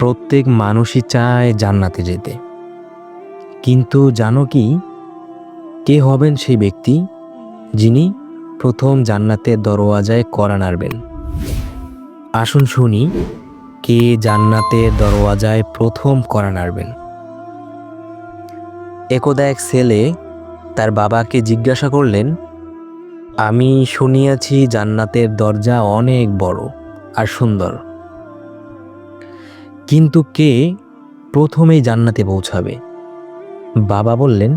প্রত্যেক মানুষই চায় জান্নাতে যেতে। কিন্তু জানো কি? কে হবেন সেই ব্যক্তি যিনি প্রথম জান্নাতের দরওয়াজায় করা নাড়বেন? আসুন শুনি, কে জান্নাতের দরওয়াজায় প্রথম করা নাড়বেন? একদা এক ছেলে তার বাবাকে জিজ্ঞাসা করলেন, আমি শুনিয়াছি জান্নাতের দরজা অনেক বড় আর সুন্দর। কিন্তু কে প্রথমেই জান্নাতে পৌঁছাবে? বাবা বললেন,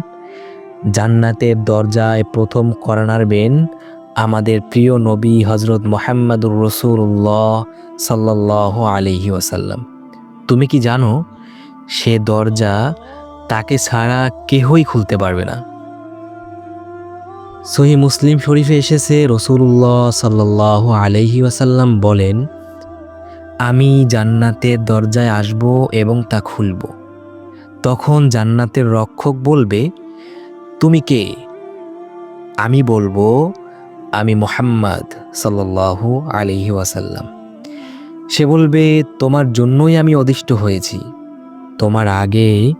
জান্নাতের দরজায় প্রথম করা নাড়বেন আমাদের প্রিয় নবী হজরত মোহাম্মদুর রসুল্লাহ সাল্লাহ আলিহি ওয়াসাল্লাম। তুমি কি জানো, সে দরজা তাকে ছাড়া কেহই খুলতে পারবে না? সহি মুসলিম শরীফে এসেছে রসুল্লাহ সাল্লাহ আলহি ওয়াসাল্লাম বলেন আমি জান্নাতের দরজায় আসব এবং তা খুলব। তখন জান্নাতের রক্ষক বলবে, তুমি কে? আমি বলব, আমি মোহাম্মদ সাল্লাল্লাহু আলিহি ওয়াসাল্লাম। সে বলবে, তোমার জন্যই আমি অদিষ্ট হয়েছি। তোমার আগে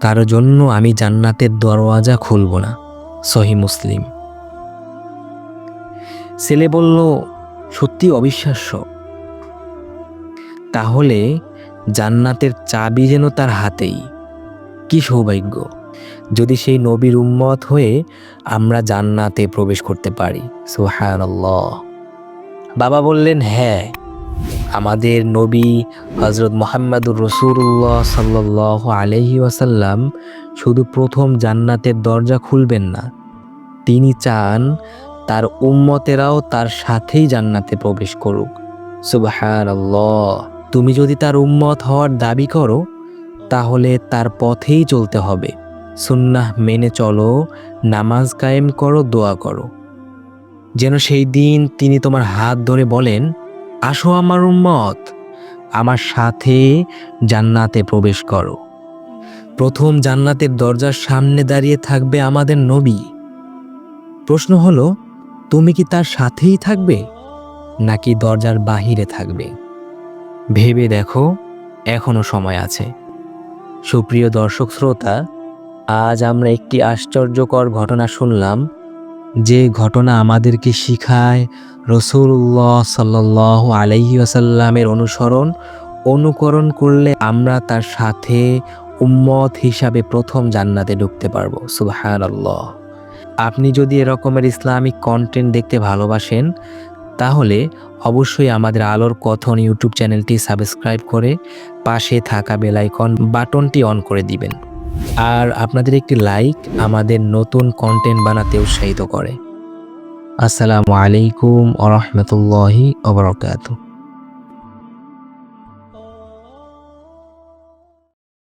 কারও জন্য আমি জান্নাতের দরওয়াজা খুলব না। সহি মুসলিম। ছেলে বলল সত্যি অবিশ্বাস্য। তাহলে জান্নাতের চাবি যেন তার হাতেই। কি সৌভাগ্য, যদি সেই নবীর উম্মত হয়ে আমরা জান্নাতে প্রবেশ করতে পারি। সুহানাল্লাহ বাবা বললেন হ্যাঁ আমাদের নবী হজরত মোহাম্মদুর রসুল্লাহ সাল্লাহ আলহি ওয়াসাল্লাম শুধু প্রথম জান্নাতের দরজা খুলবেন না, তিনি চান তার উম্মতেরাও তার সাথেই জান্নাতে প্রবেশ করুক। সুবাহান তুমি যদি তার উম্মত হওয়ার দাবি করো, তাহলে তার পথেই চলতে হবে। সুন্নাহ মেনে চলো, নামাজ কায়েম করো, দোয়া করো। যেন সেই দিন তিনি তোমার হাত ধরে বলেন, আসো আমার উম্মত, আমার সাথে জান্নাতে প্রবেশ করো। প্রথম জান্নাতের দরজার সামনে দাঁড়িয়ে থাকবে আমাদের নবী। প্রশ্ন হলো, তুমি কি তার সাথেই থাকবে, নাকি দরজার বাহিরে থাকবে? ভেবে দেখো, এখনও সময় আছে। সুপ্রিয় দর্শক শ্রোতা, আজ আমরা একটি আশ্চর্যকর ঘটনা শুনলাম, যে ঘটনা আমাদেরকে শিখায় রসুল্লাহ সাল্লাহ আলাইহি আসাল্লামের অনুসরণ, অনুকরণ করলে আমরা তার সাথে উম্মত হিসাবে প্রথম জান্নাতে ঢুকতে পারব। আল্লাহ আপনি যদি এরকমের ইসলামিক কন্টেন্ট দেখতে ভালোবাসেন তাহলে অবশ্যই আমাদের আলোর কথন ইউটিউব চ্যানেলটি সাবস্ক্রাইব করে পাশে থাকা বেলাইকন বাটনটি অন করে দিবেন। আর আপনাদের একটি লাইক আমাদের নতুন কন্টেন্ট বানাতে উৎসাহিত করে। আসসালামু আলাইকুম আ রহমতুল্লাহি